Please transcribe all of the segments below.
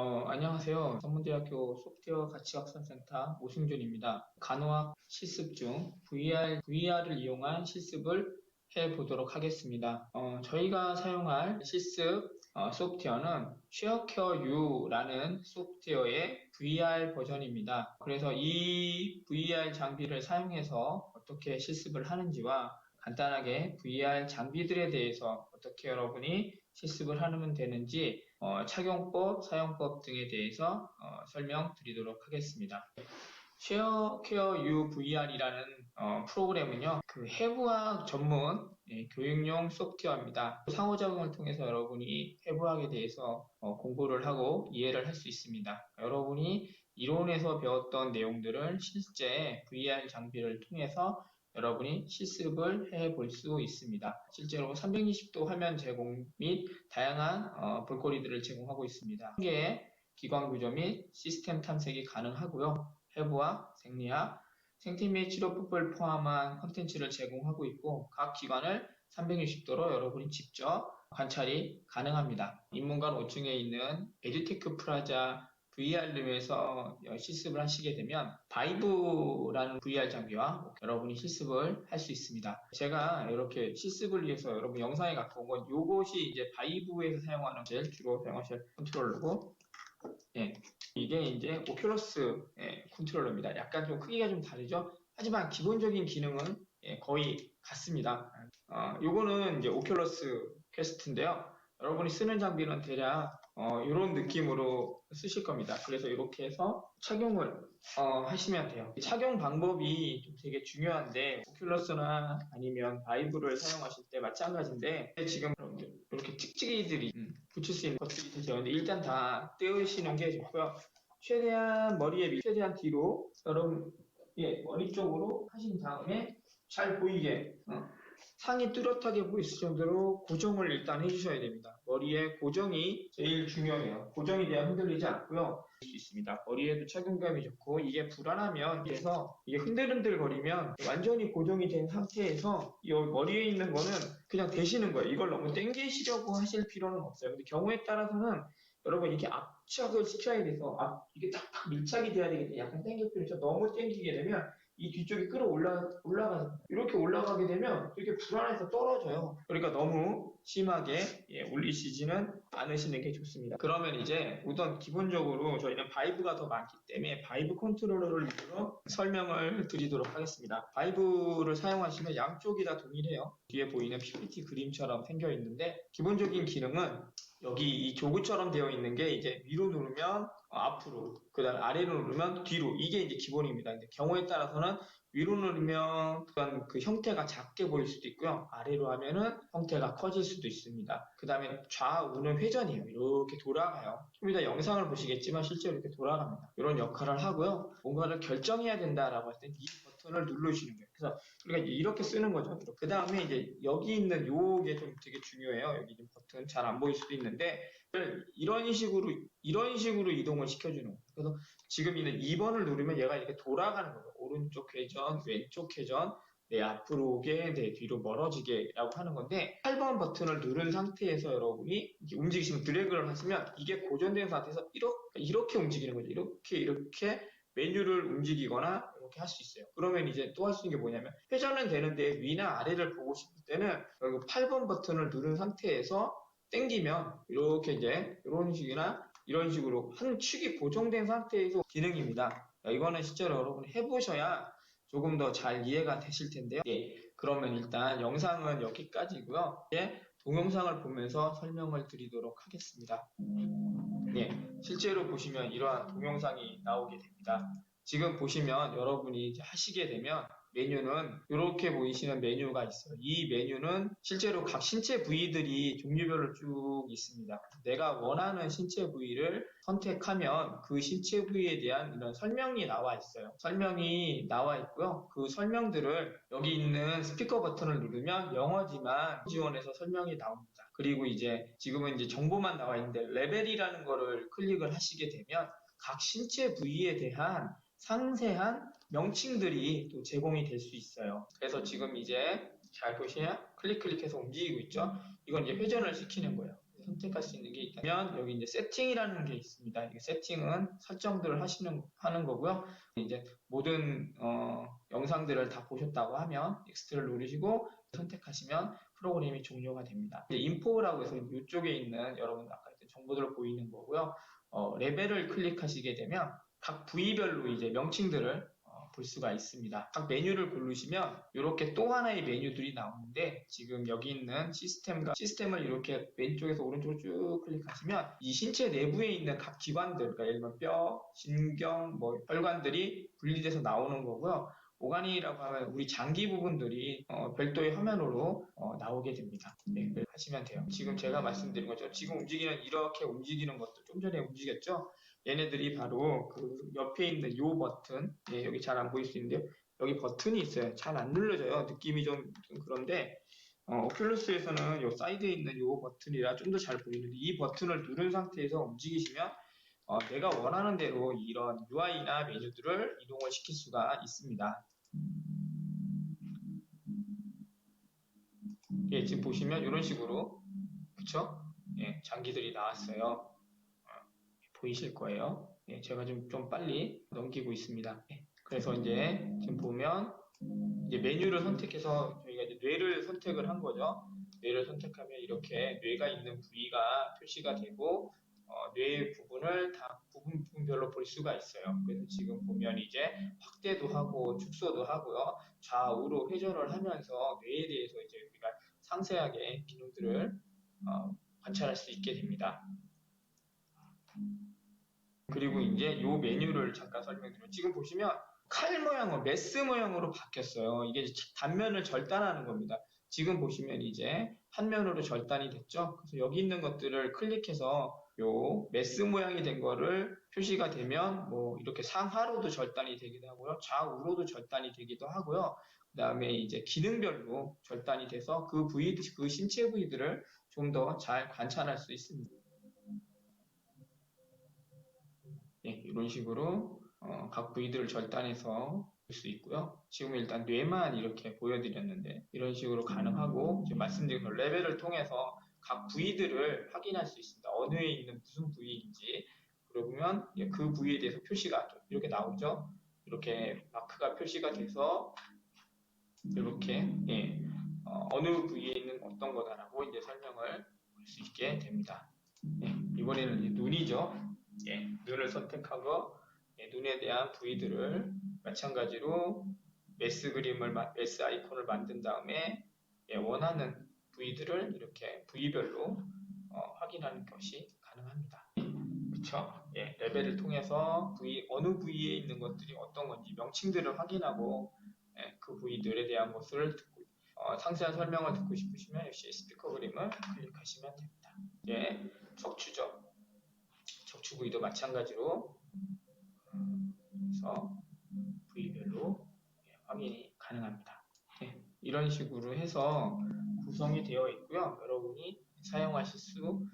어, 안녕하세요. 전문대학교 소프트웨어 가치학습센터 오승준입니다. 간호학 실습 중 VR, VR을 이용한 실습을 해보도록 하겠습니다. 어, 저희가 사용할 실습 어, 소프트웨어는 쉐어케어 U라는 소프트웨어의 VR 버전입니다. 그래서 이 VR 장비를 사용해서 어떻게 실습을 하는지와 간단하게 VR 장비들에 대해서 어떻게 여러분이 실습을 하면 되는지 어, 착용법, 사용법 등에 대해서 어, 설명드리도록 하겠습니다. 쉐어케어 U VR이라는 어, 프로그램은요, 그 해부학 전문 예, 교육용 소프트웨어입니다. 상호작용을 통해서 여러분이 해부학에 대해서 어, 공부를 하고 이해를 할 수 있습니다. 여러분이 이론에서 배웠던 내용들을 실제 VR 장비를 통해서 여러분이 실습을 해 볼 수 있습니다. 실제로 360도 화면 제공 및 다양한 어, 볼거리들을 제공하고 있습니다. 한 개의 기관 구조 및 시스템 탐색이 가능하고요. 해부학, 생리학, 생태 및 치료법을 포함한 컨텐츠를 제공하고 있고 각 기관을 360도로 여러분이 직접 관찰이 가능합니다. 인문관 5층에 있는 에듀테크 프라자 VR룸에서 실습을 하시게 되면 바이브라는 VR 장비와 여러분이 실습을 할 수 있습니다. 제가 이렇게 실습을 위해서 여러분 영상에 갖고 온 건 이것이 이제 바이브에서 사용하는 제일 주로 사용하실 컨트롤러고 예, 이게 이제 오큘러스 예, 컨트롤러입니다. 약간 좀 크기가 좀 다르죠? 하지만 기본적인 기능은 예, 거의 같습니다. 어, 요거는 이제 오큘러스 퀘스트인데요. 여러분이 쓰는 장비는 대략 어, 이런 느낌으로 쓰실 겁니다. 그래서 이렇게 해서 착용을 어, 하시면 돼요. 착용 방법이 좀 되게 중요한데 오큘러스나 아니면 바이브를 사용하실 때 마찬가지인데 지금 이렇게 찍찍이들이 음, 붙일 수 있는 것들이 되는데 일단 다 떼으시는 게 좋고요. 최대한 머리에 밑, 최대한 뒤로 여러분 예, 머리 쪽으로 하신 다음에 잘 보이게 어, 상이 뚜렷하게 보일 정도로 고정을 일단 해주셔야 됩니다. 머리에 고정이 제일 중요해요. 고정이 돼야 흔들리지 않고요. 수 있습니다. 머리에도 착용감이 좋고 이게 불안하면 그래서 이게 흔들흔들 거리면 완전히 고정이 된 상태에서 이 머리에 있는 거는 그냥 대시는 거예요. 이걸 너무 땡기시려고 하실 필요는 없어요. 근데 경우에 따라서는 여러분 이렇게 압착을 시켜야 돼서 앞, 이게 딱딱 밀착이 돼야 되겠는데 약간 땡길 필요 있죠. 너무 땡기게 되면 이 뒤쪽이 끌어올라 올라가 이렇게 올라가게 되면 되게 불안해서 떨어져요. 그러니까 너무 심하게 예, 올리시지는 않으시는 게 좋습니다. 그러면 이제 우선 기본적으로 저희는 바이브가 더 많기 때문에 바이브 컨트롤러를 위주로 설명을 드리도록 하겠습니다. 바이브를 사용하시면 양쪽이 다 동일해요. 뒤에 보이는 PPT 그림처럼 생겨 있는데 기본적인 기능은 여기 이 조그처럼 되어 있는 게 이제 위로 누르면 앞으로, 그 다음 아래로 누르면 뒤로. 이게 이제 기본입니다. 근데 경우에 따라서는 위로 누르면 그 형태가 작게 보일 수도 있고요. 아래로 하면은 형태가 커질 수도 있습니다. 그 다음에 좌우는 회전이에요. 이렇게 돌아가요. 좀 이따 영상을 보시겠지만 실제로 이렇게 돌아갑니다. 이런 역할을 하고요. 뭔가를 결정해야 된다라고 할때이 버튼을 누르시는 거예요. 그래서 우리가 이렇게 쓰는 거죠. 그 다음에 이제 여기 있는 요게 좀 되게 중요해요. 여기 좀 버튼 잘 안 보일 수도 있는데 이런 식으로 이런 식으로 이동을 시켜주는 거예요. 그래서 지금 있는 2번을 누르면 얘가 이렇게 돌아가는 거예요. 오른쪽 회전, 왼쪽 회전, 네, 앞으로 오게, 네, 뒤로 멀어지게 라고 하는 건데 8번 버튼을 누른 상태에서 여러분이 움직이시면 드래그를 하시면 이게 고정된 상태에서 이렇게, 이렇게 움직이는 거죠. 이렇게 이렇게 메뉴를 움직이거나 이렇게 할 수 있어요. 그러면 이제 또 할 수 있는 게 뭐냐면 회전은 되는데 위나 아래를 보고 싶을 때는 8번 버튼을 누른 상태에서 땡기면 이렇게 이제 이런 식이나 이런 식으로 한 축이 고정된 상태에서 기능입니다. 이거는 실제로 여러분 해보셔야 조금 더 잘 이해가 되실 텐데요. 예, 그러면 일단 영상은 여기까지고요. 예, 동영상을 보면서 설명을 드리도록 하겠습니다. 예, 실제로 보시면 이러한 동영상이 나오게 됩니다. 지금 보시면 여러분이 하시게 되면 메뉴는 이렇게 보이시는 메뉴가 있어요. 이 메뉴는 실제로 각 신체 부위들이 종류별로 쭉 있습니다. 내가 원하는 신체 부위를 선택하면 그 신체 부위에 대한 이런 설명이 나와 있어요. 설명이 나와 있고요. 그 설명들을 여기 있는 스피커 버튼을 누르면 영어지만 지원해서 설명이 나옵니다. 그리고 이제 지금은 이제 정보만 나와 있는데 레벨이라는 거를 클릭을 하시게 되면 각 신체 부위에 대한 상세한 명칭들이 또 제공이 될 수 있어요. 그래서 지금 이제 잘 보시면 클릭 클릭해서 움직이고 있죠. 이건 이제 회전을 시키는 거예요. 선택할 수 있는 게 있다면 여기 이제 세팅이라는 게 있습니다. 이게 세팅은 설정들을 하시는 하는 거고요. 이제 모든 어, 영상들을 다 보셨다고 하면 넥스트를 누르시고 선택하시면 프로그램이 종료가 됩니다. 이제 인포라고 해서 이쪽에 있는 여러분 아까 정보들을 보이는 거고요. 어, 레벨을 클릭하시게 되면 각 부위별로 이제 명칭들을 어, 볼 수가 있습니다. 각 메뉴를 고르시면 이렇게 또 하나의 메뉴들이 나오는데 지금 여기 있는 시스템과 시스템을 이렇게 왼쪽에서 오른쪽으로 쭉 클릭하시면 이 신체 내부에 있는 각 기관들, 그러니까 예를 들면 뼈, 신경, 뭐 혈관들이 분리돼서 나오는 거고요. 오가니라고 하면 우리 장기 부분들이 어, 별도의 화면으로 어, 나오게 됩니다. 네, 하시면 돼요. 지금 제가 말씀드린 거죠. 지금 움직이는 이렇게 움직이는 것도 좀 전에 움직였죠. 얘네들이 바로 그 옆에 있는 요 버튼, 예, 여기 잘 안 보일 수 있는데요. 여기 버튼이 있어요. 잘 안 눌러져요. 느낌이 좀, 좀 그런데 어, 오큘러스에서는 요 사이드에 있는 요 버튼이라 좀 더 잘 보이는데 이 버튼을 누른 상태에서 움직이시면 어, 내가 원하는 대로 이런 UI나 메뉴들을 이동을 시킬 수가 있습니다. 예, 지금 보시면 이런 식으로 그쵸? 예, 장기들이 나왔어요. 어, 보이실 거예요. 예, 제가 좀, 좀 빨리 넘기고 있습니다. 예, 그래서 이제 지금 보면 이제 메뉴를 선택해서 저희가 이제 뇌를 선택을 한 거죠. 뇌를 선택하면 이렇게 뇌가 있는 부위가 표시가 되고 어, 뇌의 부분을 다 부분 부분별로 볼 수가 있어요. 그래서 지금 보면 이제 확대도 하고 축소도 하고요. 좌우로 회전을 하면서 뇌에 대해서 이제 우리가 상세하게 기능들을 어, 관찰할 수 있게 됩니다. 그리고 이제 요 메뉴를 잠깐 설명드리면 지금 보시면 칼 모양으로 메스 모양으로 바뀌었어요. 이게 단면을 절단하는 겁니다. 지금 보시면 이제 한 면으로 절단이 됐죠. 그래서 여기 있는 것들을 클릭해서 요 메스 모양이 된 거를 표시가 되면 뭐 이렇게 상하로도 절단이 되기도 하고요. 좌우로도 절단이 되기도 하고요. 그 다음에 이제 기능별로 절단이 돼서 그 부위, 그 신체 부위들을 좀 더 잘 관찰할 수 있습니다. 예, 이런 식으로 어, 각 부위들을 절단해서 볼 수 있고요. 지금 일단 뇌만 이렇게 보여드렸는데 이런 식으로 가능하고 지금 말씀드린 그 레벨을 통해서 각 부위들을 확인할 수 있습니다. 어느 에 있는 무슨 부위인지 그러면 예, 그 부위에 대해서 표시가 이렇게 나오죠. 이렇게 마크가 표시가 돼서 이렇게 예, 어, 느 부위에 있는 어떤 거다라고 이제 설명을 할 수 있게 됩니다. 예, 이번에는 이제 눈이죠. 예, 눈을 선택하고 예, 눈에 대한 부위들을 마찬가지로 메스 그림을 메스 아이콘을 만든 다음에 예, 원하는 부위들을 이렇게 부위별로 어, 확인하는 것이 가능합니다. 그쵸? 예, 레벨을 통해서 부위 어느 부위에 있는 것들이 어떤 건지 명칭들을 확인하고 예, 그 부위들에 대한 것을 듣고 어, 상세한 설명을 듣고 싶으시면 역시 스피커 그림을 클릭하시면 됩니다. 예, 척추죠. 척추 부위도 마찬가지로 그래서 부위별로 예, 확인이 가능합니다. 예, 이런 식으로 해서 구성이 되어 있고요. 여러분이 사용하실 수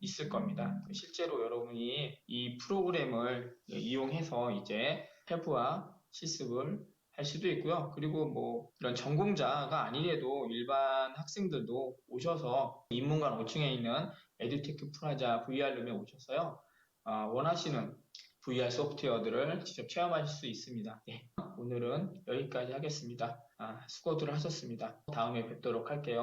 있을 겁니다. 실제로 여러분이 이 프로그램을 이용해서 이제 해부와 실습을 할 수도 있고요. 그리고 뭐 이런 전공자가 아니래도 일반 학생들도 오셔서 인문관 5층에 있는 에듀테크 프라자 VR룸에 오셔서요. 어, 원하시는 VR 소프트웨어들을 직접 체험하실 수 있습니다. 네, 오늘은 여기까지 하겠습니다. 아, 수고들 하셨습니다. 다음에 뵙도록 할게요.